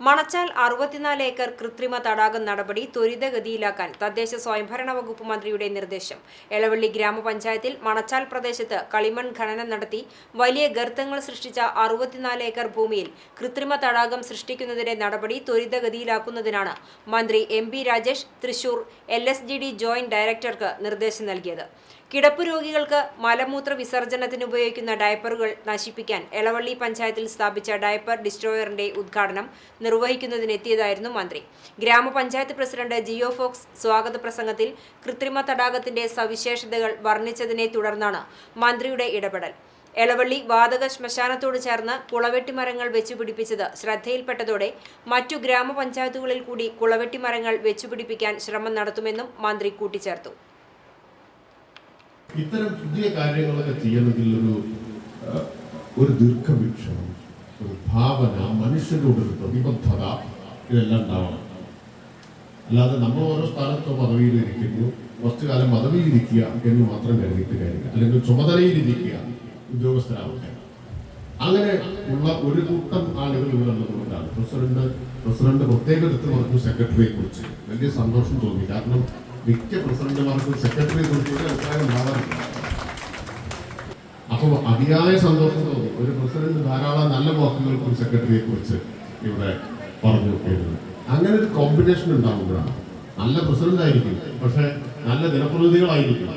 മണച്ചാൽ അറുപത്തിനാല് ഏക്കർ കൃത്രിമ തടാകം നടപടി ത്വരിതഗതിയിലാക്കാൻ തദ്ദേശ സ്വയംഭരണ വകുപ്പ് മന്ത്രിയുടെ നിർദ്ദേശം. എളവള്ളി ഗ്രാമപഞ്ചായത്തിൽ മണച്ചാൽ പ്രദേശത്ത് കളിമൺ ഖനനം നടത്തി വലിയ ഗർത്തങ്ങൾ സൃഷ്ടിച്ച അറുപത്തിനാല് ഏക്കർ ഭൂമിയിൽ കൃത്രിമ തടാകം സൃഷ്ടിക്കുന്നതിന്റെ നടപടി ത്വരിതഗതിയിലാക്കുന്നതിനാണ് മന്ത്രി M P Rajesh Thrissur L S G D joint ഡയറക്ടർക്ക് നിർദ്ദേശം നൽകിയത്. കിടപ്പ് രോഗികൾക്ക് മലമൂത്ര വിസർജനത്തിന് ഉപയോഗിക്കുന്ന ഡയപ്പറുകൾ നശിപ്പിക്കാൻ എളവള്ളി പഞ്ചായത്തിൽ സ്ഥാപിച്ച ഡയപ്പർ ഡിസ്ട്രോയറിന്റെ ഉദ്ഘാടനം നിർവഹിക്കുന്നതിനെത്തിയതായിരുന്നു മന്ത്രി. ഗ്രാമപഞ്ചായത്ത് പ്രസിഡന്റ് ജിയോ ഫോക്സ് സ്വാഗത പ്രസംഗത്തിൽ കൃത്രിമ തടാകത്തിന്റെ സവിശേഷതകൾ വർണിച്ചതിനെ തുടർന്നാണ് മന്ത്രിയുടെ ഇടപെടൽ. എളവള്ളി വാതക ശ്മശാനത്തോട് ചേർന്ന് കുളവെട്ടി മരങ്ങൾ വെച്ചുപിടിപ്പിച്ചത് ശ്രദ്ധയിൽപ്പെട്ടതോടെ മറ്റു ഗ്രാമപഞ്ചായത്തുകളിൽ കൂടി കുളവെട്ടി മരങ്ങൾ വെച്ചുപിടിപ്പിക്കാൻ ശ്രമം നടത്തുമെന്നും മന്ത്രി കൂട്ടിച്ചേർത്തു. ഇത്തരം പുതിയ കാര്യങ്ങളൊക്കെ ചെയ്യുന്നതിൽ ഒരു ഒരു ദീർഘവീക്ഷണം. ഭാവന മനുഷ്യരോടൊരു പ്രതിബദ്ധത ഇതെല്ലാം ഉണ്ടാവണം. അല്ലാതെ നമ്മൾ ഓരോ സ്ഥാനത്തോ പദവിയിലിരിക്കുന്നു. കുറച്ചു കാലം പദവിയിലിരിക്കുക എന്ന് മാത്രം കരുതിയിട്ട് കാര്യമില്ല. അല്ലെങ്കിൽ ചുമതലയിലിരിക്കുക ഉദ്യോഗസ്ഥരാവട്ടെ. അങ്ങനെ ഉള്ള ഒരു കൂട്ടം ആളുകൾ ഇവിടെ ഉള്ളതുകൊണ്ടാണ് പ്രസിഡന്റ് പ്രസിഡന്റ് പ്രത്യേക എടുത്ത് പറഞ്ഞു സെക്രട്ടറിയെ കുറിച്ച് വലിയ സന്തോഷം തോന്നി. കാരണം മിക്ക പ്രസിഡന്റുമാർക്കും സെക്രട്ടറിയെ കുറിച്ച് അഭിപ്രായം ഉണ്ടാവാറില്ല. അപ്പോൾ അതിയായ സന്തോഷം തോന്നി. ഒരു പ്രസിഡന്റ് ധാരാളം നല്ല വാക്കുകൾ വാക്കുകൾക്കും സെക്രട്ടറിയെ കുറിച്ച് ഇവിടെ പറഞ്ഞു കേട്ടത്. അങ്ങനെ ഒരു കോമ്പിനേഷൻ ഉണ്ടാകുമ്പോഴാണ് നല്ല പ്രസിഡന്റ് ആയിരിക്കും പക്ഷെ നല്ല ജനപ്രതിനിധികളായിരിക്കും.